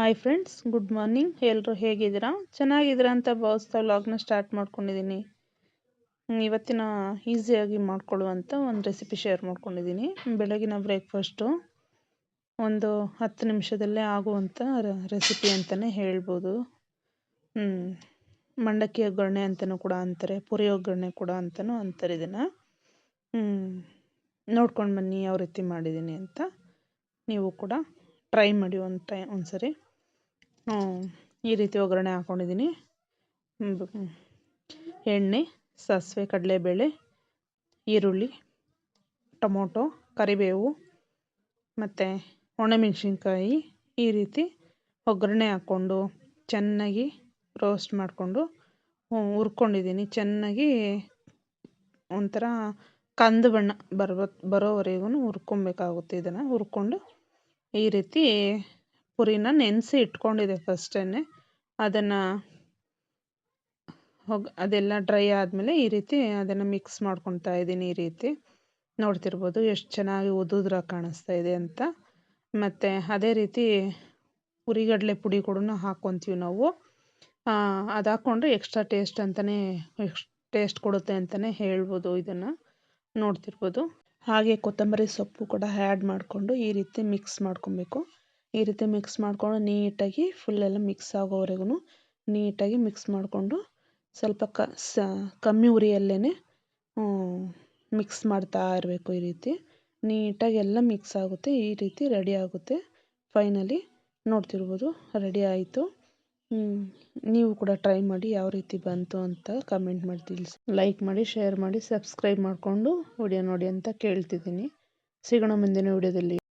Hi friends good morning ಎಲ್ಲರೂ ಹೇಗಿದ್ದೀರಾ? ಚೆನ್ನಾಗಿದ್ದೀರಾ ಅಂತ ಭಾವಿಸ್ತಾ ವ್ಲಾಗ್ನ ಸ್ಟಾರ್ಟ್ ಮಾಡ್ಕೊಂಡಿದ್ದೀನಿ. ಇವತ್ತಿನ ಈಸಿಯಾಗಿ ಮಾಡ್ಕೊಳ್ಳುವಂಥ ಒಂದು ರೆಸಿಪಿ ಶೇರ್ ಮಾಡ್ಕೊಂಡಿದ್ದೀನಿ. ಬೆಳಗಿನ ಬ್ರೇಕ್ಫಾಸ್ಟು ಒಂದು ಹತ್ತು ನಿಮಿಷದಲ್ಲೇ ಆಗುವಂಥ ರೆಸಿಪಿ ಅಂತಲೇ ಹೇಳ್ಬೋದು. ಮಂಡಕ್ಕಿ ಒಗ್ಗರಣೆ ಅಂತಲೂ ಕೂಡ ಅಂತಾರೆ, ಪುರಿ ಒಗ್ಗರಣೆ ಕೂಡ ಅಂತಲೂ ಅಂತಾರೆ ಇದನ್ನು. ನೋಡ್ಕೊಂಡು ಬನ್ನಿ ಯಾವ ರೀತಿ ಮಾಡಿದ್ದೀನಿ ಅಂತ. ನೀವು ಕೂಡ ಟ್ರೈ ಮಾಡಿ ಒಂದು ಟೈ ಒಂದು ಸರಿ ಈ ರೀತಿ ಒಗ್ಗರಣೆ ಹಾಕ್ಕೊಂಡಿದ್ದೀನಿ ಎಣ್ಣೆ, ಸಾಸಿವೆ, ಕಡಲೆಬೇಳೆ, ಈರುಳ್ಳಿ, ಟೊಮೊಟೊ, ಕರಿಬೇವು, ಮತ್ತು ಒಣಮೆಣಸಿನ್ಕಾಯಿ ಈ ರೀತಿ ಒಗ್ಗರಣೆ ಹಾಕ್ಕೊಂಡು ಚೆನ್ನಾಗಿ ರೋಸ್ಟ್ ಮಾಡಿಕೊಂಡು ಹುರ್ಕೊಂಡಿದ್ದೀನಿ. ಚೆನ್ನಾಗಿ ಒಂಥರ ಕಂದು ಬಣ್ಣ ಬರ್ಬ ಬರೋವರೆಗೂ ಹುರ್ಕೊಬೇಕಾಗುತ್ತೆ ಇದನ್ನು. ಹುರ್ಕೊಂಡು ಈ ರೀತಿ ಪುರಿನ ನೆನೆಸಿ ಇಟ್ಕೊಂಡಿದ್ದೆ ಫಸ್ಟೇ ಅದನ್ನು ಹೋಗ, ಅದೆಲ್ಲ ಡ್ರೈ ಆದಮೇಲೆ ಈ ರೀತಿ ಅದನ್ನು ಮಿಕ್ಸ್ ಮಾಡ್ಕೊತಾ ಇದ್ದೀನಿ ಈ ರೀತಿ. ನೋಡ್ತಿರ್ಬೋದು ಎಷ್ಟು ಚೆನ್ನಾಗಿ ಉದುದ್ರ ಕಾಣಿಸ್ತಾ ಇದೆ ಅಂತ. ಮತ್ತು ಅದೇ ರೀತಿ ಹುರಿಗಡಲೆ ಪುಡಿ ಕೂಡ ಹಾಕ್ಕೊತೀವಿ ನಾವು. ಅದು ಹಾಕ್ಕೊಂಡ್ರೆ ಎಕ್ಸ್ಟ್ರಾ ಟೇಸ್ಟ್ ಅಂತಲೇ ಎಕ್ಸ್, ಟೇಸ್ಟ್ ಕೊಡುತ್ತೆ ಅಂತಲೇ ಹೇಳ್ಬೋದು ಇದನ್ನು. ನೋಡ್ತಿರ್ಬೋದು. ಹಾಗೆ ಕೊತ್ತಂಬರಿ ಸೊಪ್ಪು ಕೂಡ ಆ್ಯಡ್ ಮಾಡಿಕೊಂಡು ಈ ರೀತಿ ಮಿಕ್ಸ್ ಮಾಡ್ಕೊಬೇಕು. ಈ ರೀತಿ ಮಿಕ್ಸ್ ಮಾಡಿಕೊಂಡು ನೀಟಾಗಿ ಫುಲ್ಲೆಲ್ಲ ಮಿಕ್ಸ್ ಆಗೋವರೆಗೂ ನೀಟಾಗಿ ಮಿಕ್ಸ್ ಮಾಡಿಕೊಂಡು ಸ್ವಲ್ಪ ಕ, ಸ, ಕಮ್ಮಿ ಉರಿಯಲ್ಲೇ ಮಿಕ್ಸ್ ಮಾಡ್ತಾ ಇರಬೇಕು ಈ ರೀತಿ. ನೀಟಾಗಿ ಎಲ್ಲ ಮಿಕ್ಸ್ ಆಗುತ್ತೆ, ಈ ರೀತಿ ರೆಡಿ ಆಗುತ್ತೆ. ಫೈನಲಿ ನೋಡ್ತಿರ್ಬೋದು ರೆಡಿ ಆಯಿತು. ನೀವು ಕೂಡ ಟ್ರೈ ಮಾಡಿ ಯಾವ ರೀತಿ ಬಂತು ಅಂತ ಕಮೆಂಟ್ ಮಾಡಿ ತಿಳಿಸಿ. ಲೈಕ್ ಮಾಡಿ ಶೇರ್ ಮಾಡಿ ಸಬ್ಸ್ಕ್ರೈಬ್ ಮಾಡಿಕೊಂಡು ವಿಡಿಯೋ ನೋಡಿ ಅಂತ ಕೇಳ್ತಿದ್ದೀನಿ. ಸಿಗೋಣ ಮುಂದಿನ ವಿಡಿಯೋದಲ್ಲಿ